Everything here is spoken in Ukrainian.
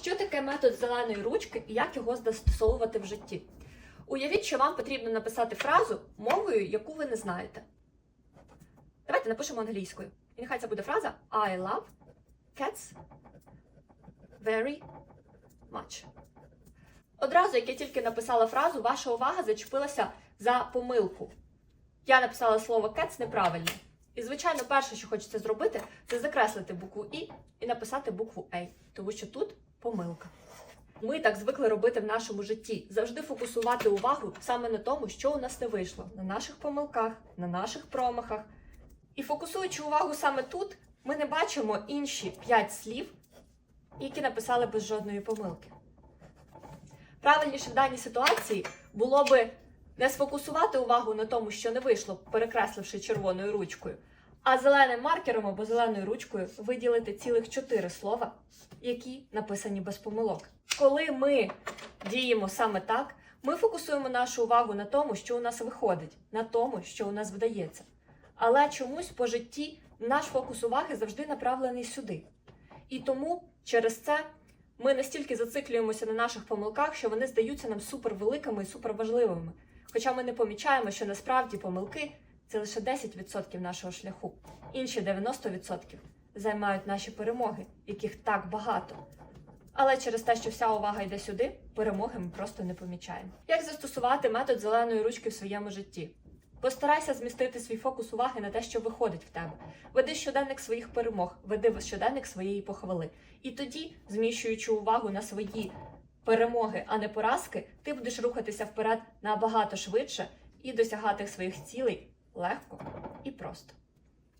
Що таке метод зеленої ручки і як його застосовувати в житті? Уявіть, що вам потрібно написати фразу мовою, яку ви не знаєте. Давайте напишемо англійською. І нехай це буде фраза I love cats very much. Одразу, як я тільки написала фразу, ваша увага зачепилася за помилку. Я написала слово cats неправильно. І, звичайно, перше, що хочеться зробити, це закреслити букву І і написати букву A, тому що тут помилка. Ми так звикли робити в нашому житті, завжди фокусувати увагу саме на тому, що у нас не вийшло, на наших помилках, на наших промахах. І фокусуючи увагу саме тут, ми не бачимо інші п'ять слів, які написали без жодної помилки. Правильніше в даній ситуації було би не сфокусувати увагу на тому, що не вийшло, перекресливши червоною ручкою, а зеленим маркером або зеленою ручкою виділити цілих чотири слова, які написані без помилок. Коли ми діємо саме так, ми фокусуємо нашу увагу на тому, що у нас виходить, на тому, що у нас вдається. Але чомусь по житті наш фокус уваги завжди направлений сюди. І тому через це ми настільки зациклюємося на наших помилках, що вони здаються нам супервеликими і суперважливими. Хоча ми не помічаємо, що насправді помилки це лише 10% нашого шляху. Інші 90% займають наші перемоги, яких так багато. Але через те, що вся увага йде сюди, перемоги ми просто не помічаємо. Як застосувати метод зеленої ручки в своєму житті? Постарайся змістити свій фокус уваги на те, що виходить в тебе. Веди щоденник своїх перемог, веди щоденник своєї похвали. І тоді, зміщуючи увагу на свої перемоги, а не поразки, ти будеш рухатися вперед набагато швидше і досягати своїх цілей легко і просто.